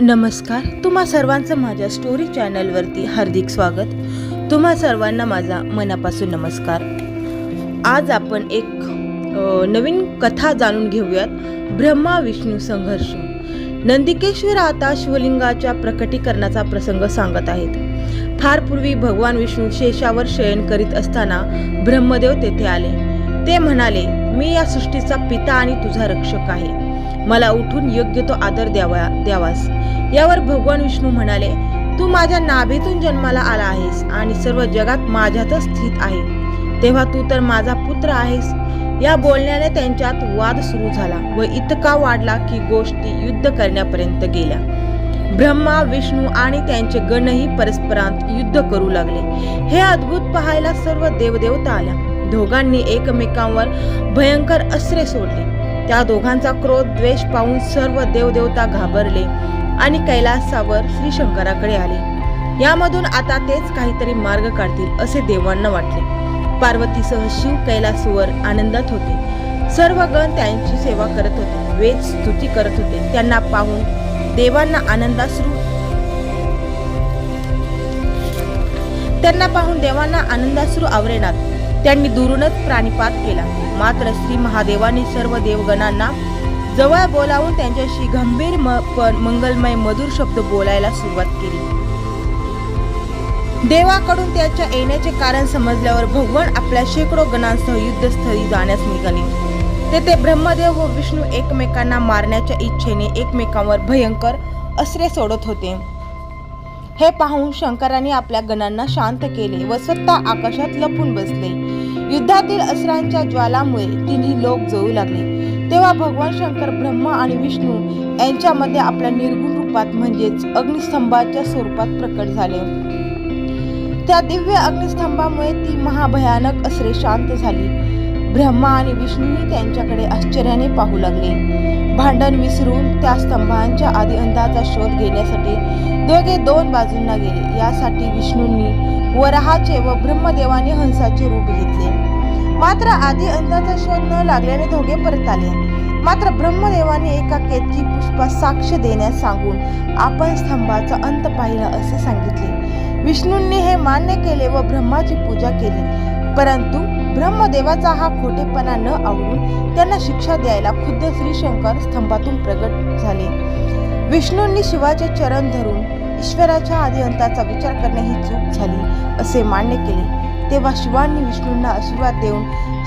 नमस्कार तुम्हा सर्वांचं माझ्या स्टोरी चॅनलवरती हार्दिक स्वागत. तुम्हा सर्वांना माझा मनापासून नमस्कार. आज आपण एक नवीन कथा जाणून घेऊयात. ब्रह्मा विष्णू संघर्ष. नंदिकेश्वर आता शिवलिंगाच्या प्रकटीकरणाचा प्रसंग सांगत आहेत. फार पूर्वी भगवान विष्णू शेषावर शयन करीत असताना ब्रह्मदेव तेथे आले. ते म्हणाले मी या सृष्टीचा पिता आणि तुझा रक्षक आहे. मला उठून योग्य तो आदर द्यावा द्यावास. यावर भगवान विष्णू म्हणाले तू माझ्या नाभीतून जन्माला आला आहेस आणि सर्व जगात माझ्यातच स्थित आहे. तेव्हा तू तर माझा पुत्र आहेस. या बोलण्याने त्यांच्यात वाद सुरू झाला व इतका वाढला की गोष्टी युद्ध करण्यापर्यंत गेल्या. ब्रह्मा विष्णू आणि त्यांचे गणही परस्परांत युद्ध करू लागले. हे अद्भुत पाहायला सर्व देवदेवता आल्या. दोघांनी एकमेकांवर भयंकर अस्त्रे सोडली. त्या दोघांचा क्रोध द्वेष पाहून सर्व देवदेवता घाबरले आणि कैलासावर श्री शंकराकडे आले. यामधून आता तेच काहीतरी मार्ग काढतील असे देवांना वाटले. पार्वतीसह शिव कैलासवर आनंदात होते. सर्व गण त्यांची सेवा करत होते. वेद स्तुती करत होते. त्यांना पाहून देवांना आनंदाश्रू त्यांना पाहून देवांना आनंदाश्रू आवरेनात त्यांनी दुरूनच प्राणीपात केला. मात्र श्री महादेवांनी सर्व देवगणांना जवळ बोलावून त्यांच्याशी गंभीर म- मंगलमय मधुर शब्द बोलायला सुरुवात केली. देवाकडून त्याच्या येण्याचे कारण समजल्यावर भगवान आपल्या शेकडो गणांसह युद्धस्थळी जाण्यास निघाले. तेथे ब्रह्मदेव व विष्णू एकमेकांना मारण्याच्या इच्छेने एकमेकांवर भयंकर अस्त्रे सोडत होते. हे पाहून शंकराने आपल्या गणांना शांत केले व स्वतः आकाशात लपून बसले. युद्धातील अस्त्रांच्या ज्वालामुळे तिन्ही लोक जळू लागले. तेव्हा भगवान शंकर ब्रह्मा आणि विष्णू यांच्यामध्ये आपल्या निर्गुण रूपात म्हणजेच अग्निस्तंभाच्या स्वरूपात प्रकट झाले. त्या दिव्य अग्निस्तंभामुळे ती महाभयानक अस्त्रे शांत झाली. ब्रह्मा आणि विष्णूही त्यांच्याकडे आश्चर्याने पाहू लागले. भांडण विसरून त्या स्तंभांच्या आधी अंदाचा शोध घेण्यासाठी दोघे दोन बाजूंना गेले. यासाठी विष्णूंनी वराहाचे व ब्रह्मदेवाने हंसाचे रूप घेतले. मात्र आधी अंधाचा शोध न लागल्याने दोघे परत आले. मात्र ब्रह्मदेवाने एका केतकी पुष्पा साक्ष देण्यास सांगून आपण स्तंभाचा अंत पाहिला असे सांगितले. विष्णूंनी हे मान्य केले व ब्रह्माची पूजा केली. परंतु ब्रह्मदेवाचा हा खोटेपणा न आवडून त्यांना शिक्षा द्यायला खुद्द श्री शंकर स्तंभातून प्रगट झाले. विष्णूंनी शिवाचे चरण धरून ईश्वराच्या आधी अंताचा विचार करणे ही चूक झाली असे मान्य केले. तेव्हा शिवांनी विष्णूंना आशीर्वाद देऊन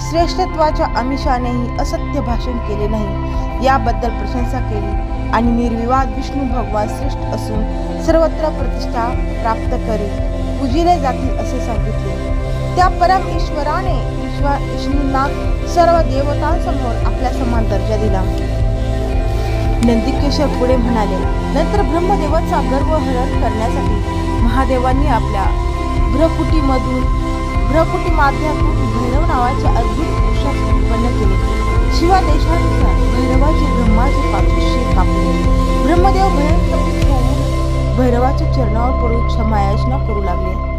श्रेष्ठत्वाच्या आमिषानेही असत्य भाषण केले नाही याबद्दल प्रशंसा केली आणि निर्विवाद विष्णू भगवान श्रेष्ठ असून सर्वत्र प्रतिष्ठा प्राप्त करेल पूजिले जातील असे सांगितले. त्या परम ईश्वराने ईश्वर विष्णूंना सर्व देवतांसमोर आपल्या समान दर्जा दिला. नंदिकेश्वर पुढे म्हणाले नंतर ब्रह्मदेवाचा गर्व हरण करण्यासाठी महादेवांनी आपल्या भ्रकुटीमधून भ्रकुटी माध्यमातून भैरव नावाचे अद्भुत पुरुषास उत्पन्न केले. शिवादेशानुसार भैरवाचे ब्रह्माचे पाचशे कापले. ब्रह्मदेव भयंकर होऊन भैरवाच्या चरणावर पडून क्षमायाचना करू लागले.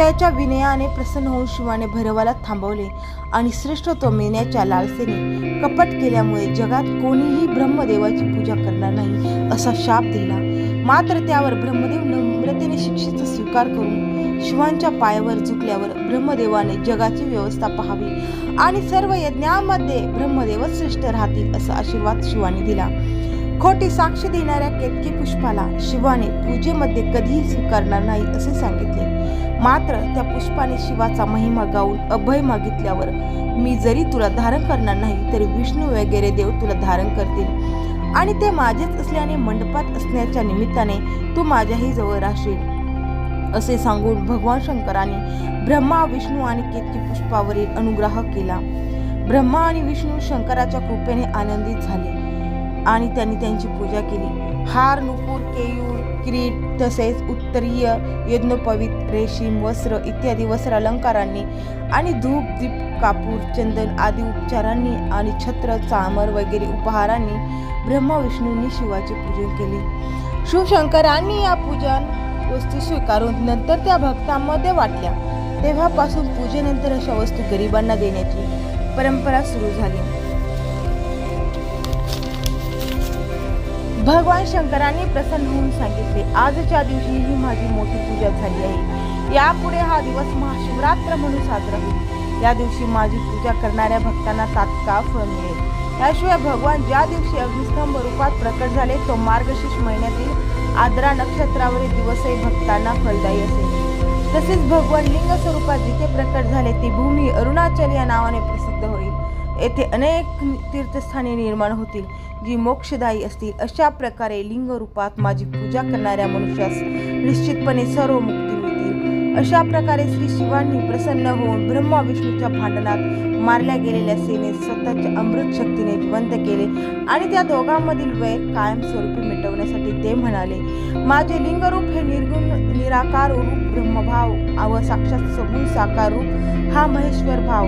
त्याच्या विनयाने प्रसन्न होऊन शिवाने भैरवाला थांबवले. आणि श्रेष्ठत्व मिळण्याच्या लालसेने कपट केल्यामुळे जगात कोणीही ब्रह्मदेवाची पूजा करणार नाही असा शाप दिला. मात्र त्यावर ब्रह्मदेव नम्रतेने शिक्षेचा स्वीकार करून शिवांच्या पायावर झुकल्यावर ब्रह्मदेवाने जगाची व्यवस्था पाहावी. आणि सर्व यज्ञामध्ये ब्रह्मदेवच श्रेष्ठ राहतील असा आशीर्वाद शिवाने दिला. खोटी साक्ष देणाऱ्या केतकी पुष्पाला शिवाने पूजेमध्ये कधीही स्वीकारणार नाही असे सांगितले. मात्र त्या पुष्पाने शिवाचा महिमा गाऊन अभय मागितल्यावर मी जरी तुला धारण करणार नाही तरी विष्णू वगैरे देव तुला धारण करतील. आणि ते माझेच असल्याने मंडपात असण्याच्या निमित्ताने तू माझ्याही जवळ राहशील. असे सांगून भगवान शंकराने ब्रह्मा विष्णू आणि केतकी पुष्पावरील अनुग्रह केला. ब्रह्मा आणि विष्णू शंकराच्या कृपेने आनंदित झाले. आणि त्यांनी त्यांची पूजा केली. हार नुपूर केयूर किरीट तसेच उत्तरीय यज्ञोपवीत रेशीम वस्त्र इत्यादी वस्त्र अलंकारांनी आणि धूप दीप कापूर चंदन आदी उपचारांनी आणि छत्र चामर वगैरे उपहारांनी ब्रह्मविष्णूंनी शिवाचे पूजन केले. शिवशंकरांनी या पूजन वस्तू स्वीकारून नंतर त्या भक्तांमध्ये वाटल्या. तेव्हापासून पूजेनंतर अशा वस्तू गरिबांना देण्याची परंपरा सुरू झाली. भगवान शंकरांनी प्रसन्न होऊन सांगितले आजच्या दिवशी ही माझी मोठी पूजा झाली आहे. यापुढे हा दिवस महाशिवरात्र म्हणून साजरा होईल. या दिवशी माझी पूजा करणाऱ्या भक्तांना तात्काळ फळ मिळेल. याशिवाय भगवान ज्या दिवशी अग्निस्तंभ रूपात प्रकट झाले तो मार्गशीर्ष महिन्यातील आदरा नक्षत्रावरील दिवसही भक्तांना फलदायी असेल. तसेच भगवान लिंग स्वरूपात जिथे प्रकट झाले ती भूमी अरुणाचल या नावाने प्रसिद्ध होईल. येथे अनेक तीर्थस्थाने निर्माण होतील जी मोक्षदायी असतील. अशा प्रकारे लिंग रूपात माझी पूजा करणाऱ्या मनुष्यास निश्चितपणे सर्व मुक्ती मिळतील. अशा प्रकारे श्री शिवांनी प्रसन्न होऊन ब्रह्मा विष्णूच्या भांडणात मारल्या गेलेल्या सेनेत स्वतःच्या अमृत शक्तीने जिवंत केले आणि त्या दोघांमधील वैर कायमस्वरूपी मिटवण्यासाठी ते म्हणाले माझे लिंगरूप हे निर्गुण निराकार रूप ब्रह्मभाव व साक्षात सगुण साकार रूप हा महेश्वर भाव.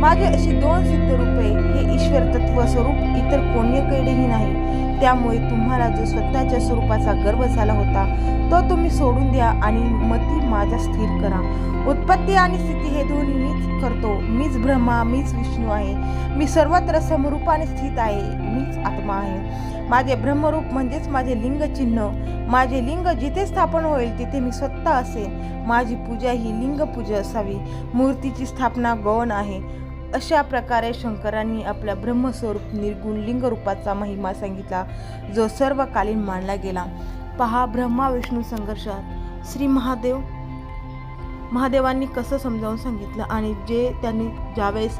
माझे अशी दोन सिद्ध रूपे हे ईश्वर तत्व स्वरूप इतर कोणीकडेही नाही. त्यामुळे तुम्हाला जो स्वतःच्या स्वरूपाचा गर्व झाला होता तो तुम्ही सोडून द्या आणि मती माझ्या स्थिर करा. उत्पत्ती आणि स्थिती हे दोन्ही मीच करतो. मीच ब्रह्मा मीच विष्णू आहे. मी सर्वत्र समरूपाने स्थित आहे. मीच आत्मा आहे. माझे ब्रह्मरूप म्हणजेच माझे लिंग चिन्ह माझे लिंग जिथे स्थापन होईल तिथे मी स्वतः असेन. माझी पूजा ही लिंग पूजा असावी. मूर्तीची स्थापना गौण आहे. अशा प्रकारे शंकरांनी आपल्या ब्रह्मस्वरूप निर्गुण लिंग रूपाचा महिमा सांगितला जो सर्वकालीन मानला गेला. पहा ब्रह्मा विष्णू संघर्षात श्री महादेव. महादेवांनी कसं समजावून सांगितलं आणि जे त्यांनी ज्यावेळेस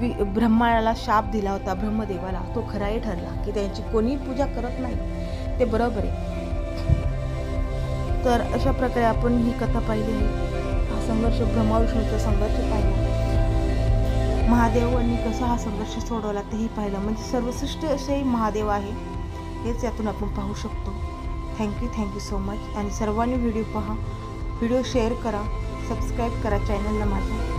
वि ब्रह्माला शाप दिला होता ब्रह्मदेवाला. तो खराही ठरला की त्यांची कोणी पूजा करत नाही. ते बरोबर आहे. तर अशा प्रकारे आपण ही कथा पाहिली हा संघर्ष ब्रह्माविष्णूचा संघर्ष पाहिला. महादेवांनी कसा हा संघर्ष सोडवला तेही पाहिलं. म्हणजे सर्वश्रेष्ठ असे महादेव आहे हेच यातून आपण पाहू शकतो. थँक्यू थँक्यू सो मच आणि सर्वांनी व्हिडिओ पहा. व्हिडिओ शेअर करा. सबस्क्राईब करा. चॅनलला माझ्या.